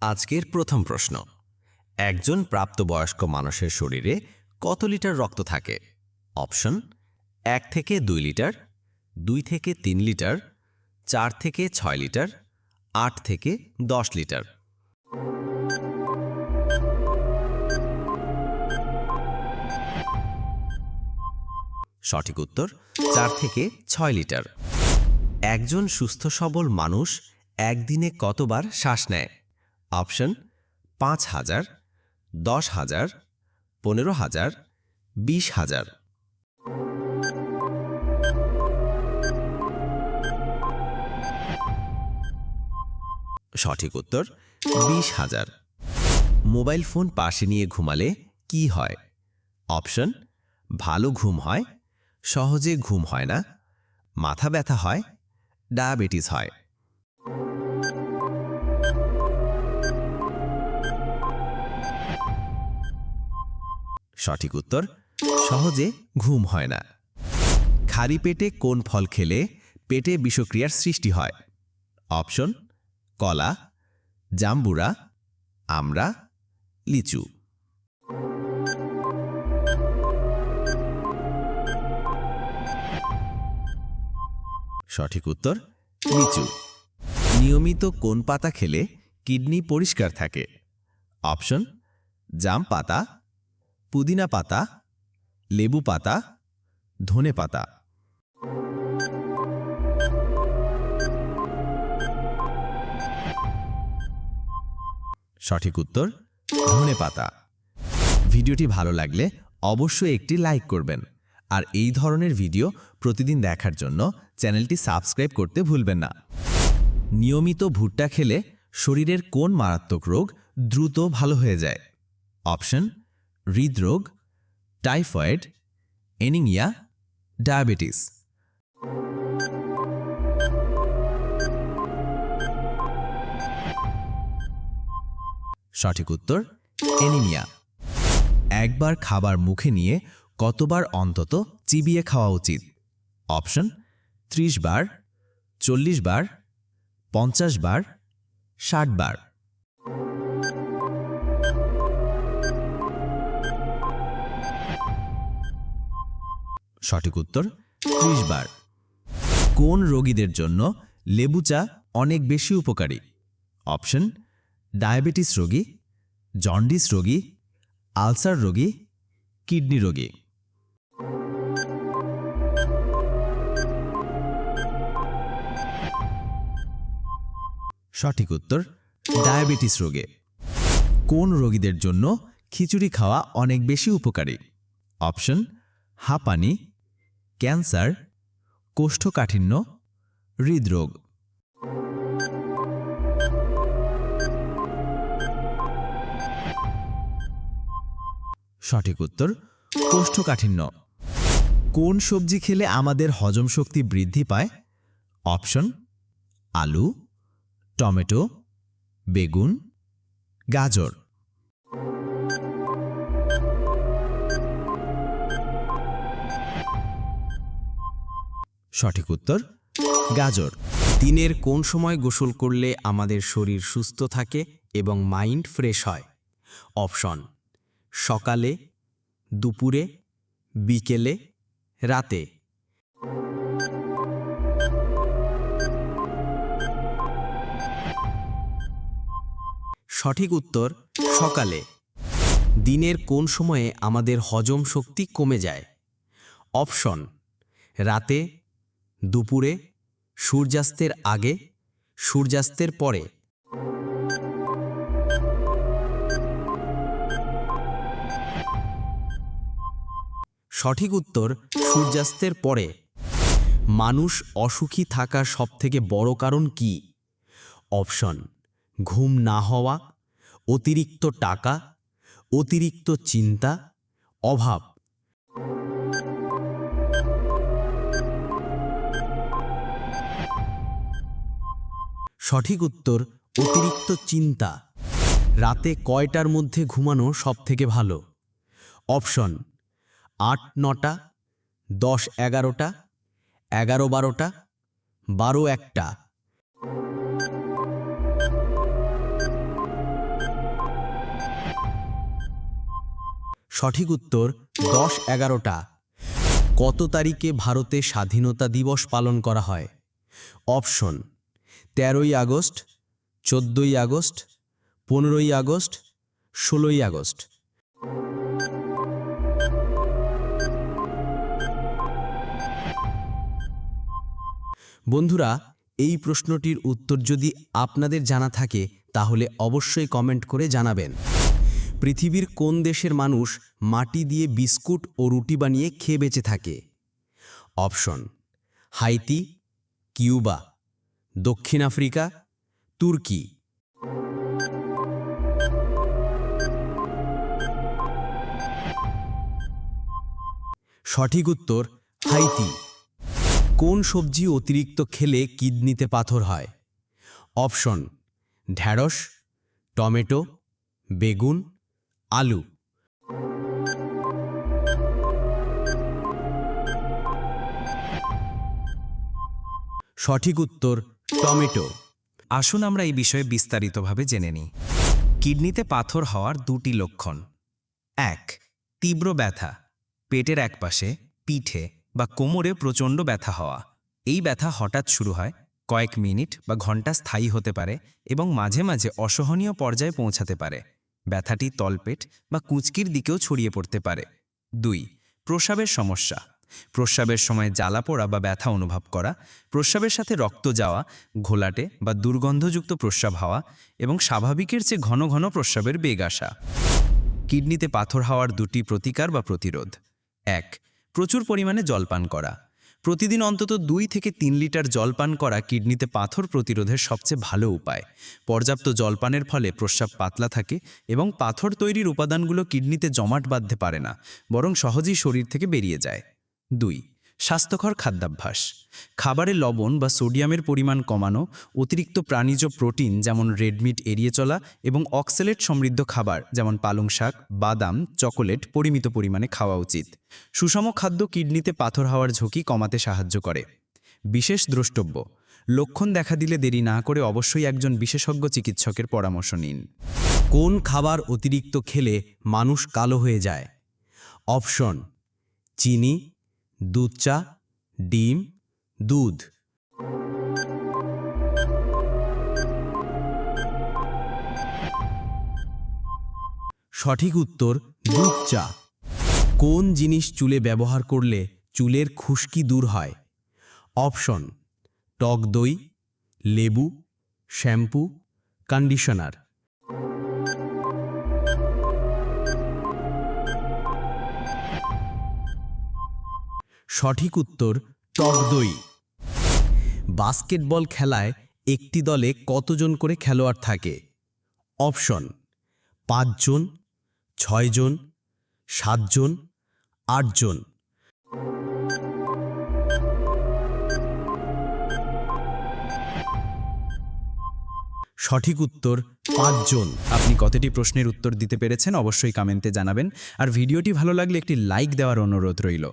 আজকের প্রথম প্রশ্ন। একজন প্রাপ্তবয়স্ক মানুষের শরীরে কত লিটার রক্ত থাকে? অপশন, এক থেকে দুই লিটার, দুই থেকে তিন লিটার, চার থেকে ছয় লিটার, আট থেকে দশ লিটার। সঠিক উত্তর, চার থেকে ছয় লিটার। একজন সুস্থ সবল মানুষ একদিনে কতবার শ্বাস নেয়? অপশন পাঁচ হাজার, দশ হাজার, পনেরো হাজার, বিশ হাজার। সঠিক উত্তর, বিশ হাজার। মোবাইল ফোন পাশে নিয়ে ঘুমালে কি হয়? অপশন ভালো ঘুম হয়, সহজে ঘুম হয় না, মাথা ব্যথা হয়, ডায়াবেটিস হয়। সঠিক উত্তর, সহজে ঘুম হয় না। খালি পেটে কোন ফল খেলে পেটে বিষক্রিয়ার সৃষ্টি হয়? অপশন, কলা, জাম্বুরা আমরা লিচু। সঠিক উত্তর, লিচু। নিয়মিত কোন পাতা খেলে কিডনি পরিষ্কার থাকে? অপশন, জাম পাতা পুদিনা পাতা, লেবু পাতা, ধনে পাতা। সঠিক উত্তর, ধনে পাতা। ভিডিওটি ভালো লাগলে অবশ্যই একটি লাইক করবেন। আর এই ধরনের ভিডিও প্রতিদিন দেখার জন্য চ্যানেলটি সাবস্ক্রাইব করতে ভুলবেন না। নিয়মিত ভুট্টা খেলে শরীরের কোন মারাত্মক রোগ দ্রুত ভালো হয়ে যায়। অপশন হৃদরোগ, টাইফয়েড, এনিমিয়া, ডায়াবেটিস। সঠিক উত্তর, এনিমিয়া। একবার খাবার মুখে নিয়ে কতবার অন্তত চিবিয়ে খাওয়া উচিত? অপশন, ত্রিশ বার, চল্লিশ বার, পঞ্চাশ বার, ষাট বার। সঠিক উত্তর ত্রিশ বার। কোন রোগীদের জন্য লেবু চা অনেক বেশি উপকারী? অপশন, ডায়াবেটিস রোগী, জন্ডিস রোগী, আলসার রোগী, কিডনি রোগী। সঠিক উত্তর, ডায়াবেটিস রোগে। কোন রোগীদের জন্য খিচুড়ি খাওয়া অনেক বেশি উপকারী? অপশন, হাঁপানি ক্যান্সার, কোষ্ঠকাঠিন্য, হৃদরোগ। সঠিক উত্তর, কোষ্ঠকাঠিন্য। কোন সবজি খেলে আমাদের হজম শক্তি বৃদ্ধি পায়? অপশন, আলু, টমেটো, বেগুন, গাজর। সঠিক উত্তর, গাজর। দিনের কোন সময় গোসল করলে আমাদের শরীর সুস্থ থাকে এবং মাইন্ড ফ্রেশ হয়? অপশন, সকালে, দুপুরে, বিকেলে, রাতে। সঠিক উত্তর, সকালে। দিনের কোন সময়ে আমাদের হজম শক্তি কমে যায়? অপশন, রাতে দুপুরে, সূর্যাস্তের আগে, সূর্যাস্তের পরে। সঠিক উত্তর, সূর্যাস্তের পরে। মানুষ অসুখী থাকার সবথেকে বড় কারণ কি? অপশন, ঘুম না হওয়া, অতিরিক্ত টাকা, অতিরিক্ত চিন্তা, অভাব। সঠিক উত্তর, অতিরিক্ত চিন্তা। রাতে কয়টার মধ্যে ঘুমানো সবথেকে ভালো? অপশন, আট, নটা, দশ, এগারোটা, এগারো, বারোটা, বারো, একটা। সঠিক উত্তর, দশ, এগারোটা। কত তারিখে ভারতে স্বাধীনতা দিবস পালন করা হয়? অপশন তেরোই আগস্ট, চোদ্দোই আগস্ট, পনেরোই আগস্ট, ষোলোই আগস্ট। বন্ধুরা, এই প্রশ্নটির উত্তর যদি আপনাদের জানা থাকে, তাহলে অবশ্যই কমেন্ট করে জানাবেন। পৃথিবীর কোন দেশের মানুষ মাটি দিয়ে বিস্কুট ও রুটি বানিয়ে খেয়ে বেঁচে থাকে? Option, Haiti, Cuba. দক্ষিণ আফ্রিকা, তুর্কি। সঠিক উত্তর, হাইতি। কোন সবজি অতিরিক্ত খেলে কিডনিতে পাথর হয়? অপশন, ঢ্যাঁড়স, টমেটো, বেগুন, আলু। সঠিক উত্তর টমেটো। আসুন আমরা এই বিষয়ে বিস্তারিতভাবে জেনে নিই। কিডনিতে পাথর হওয়ার দুটি লক্ষণ। এক, তীব্র ব্যথা। পেটের একপাশে পিঠে বা কোমরে প্রচণ্ড ব্যথা হওয়া। এই ব্যথা হঠাৎ শুরু হয় কয়েক মিনিট বা ঘণ্টা স্থায়ী হতে পারে এবং মাঝে মাঝে অসহনীয় পর্যায়ে পৌঁছাতে পারে। ব্যথাটি তলপেট বা কুঁচকির দিকেও ছড়িয়ে পড়তে পারে। দুই, প্রসাবের সমস্যা। প্রস্রাবের সময় জ্বালা পোড়া বা ব্যথা অনুভব করা, প্রস্রাবের সাথে রক্ত যাওয়া, ঘোলাটে বা দুর্গন্ধযুক্ত প্রস্রাব হওয়া এবং স্বাভাবিকের চেয়ে ঘন ঘন প্রস্রাবের বেগ আসা। কিডনিতে পাথর হওয়ার দুটি প্রতিকার বা প্রতিরোধ। এক, প্রচুর পরিমাণে জল পান করা। প্রতিদিন অন্তত দুই থেকে তিন লিটার জল পান করা কিডনিতে পাথর প্রতিরোধের সবচেয়ে ভালো উপায়। পর্যাপ্ত জলপানের ফলে প্রস্রাব পাতলা থাকে এবং পাথর তৈরির উপাদানগুলো কিডনিতে জমাট বাঁধতে পারে না, বরং সহজেই শরীর থেকে বেরিয়ে যায়। দুই, স্বাস্থ্যকর খাদ্যাভ্যাস। খাবারে লবণ বা সোডিয়ামের পরিমাণ কমানো, অতিরিক্ত প্রাণীজ প্রোটিন যেমন রেডমিট এড়িয়ে চলা এবং অক্সেলেট সমৃদ্ধ খাবার যেমন পালং শাক, বাদাম, চকোলেট পরিমিত পরিমাণে খাওয়া উচিত। সুষম খাদ্য কিডনিতে পাথর হওয়ার ঝুঁকি কমাতে সাহায্য করে। বিশেষ দ্রষ্টব্য, লক্ষণ দেখা দিলে দেরি না করে অবশ্যই একজন বিশেষজ্ঞ চিকিৎসকের পরামর্শ নিন। কোন খাবার অতিরিক্ত খেলে মানুষ কালো হয়ে যায়? অপশন, চিনি দুধ চা, ডিম, দুধ। সঠিক উত্তর, দুধ চা। কোন জিনিস চুলে ব্যবহার করলে চুলের খুশকি দূর হয়? অপশন, টক দই, লেবু, শ্যাম্পু, কন্ডিশনার। সঠিক উত্তর, টক দই। বাস্কেটবল খেলায় একটি দলে কতজন করে খেলোয়াড় থাকে? অপশন, পাঁচজন, ছয়জন, সাতজন, আটজন। সঠিক উত্তর, পাঁচজন। আপনি কতটি প্রশ্নের উত্তর দিতে পেরেছেন অবশ্যই কমেন্টে জানাবেন। আর ভিডিওটি ভালো লাগলে একটি লাইক দেওয়ার অনুরোধ রইল।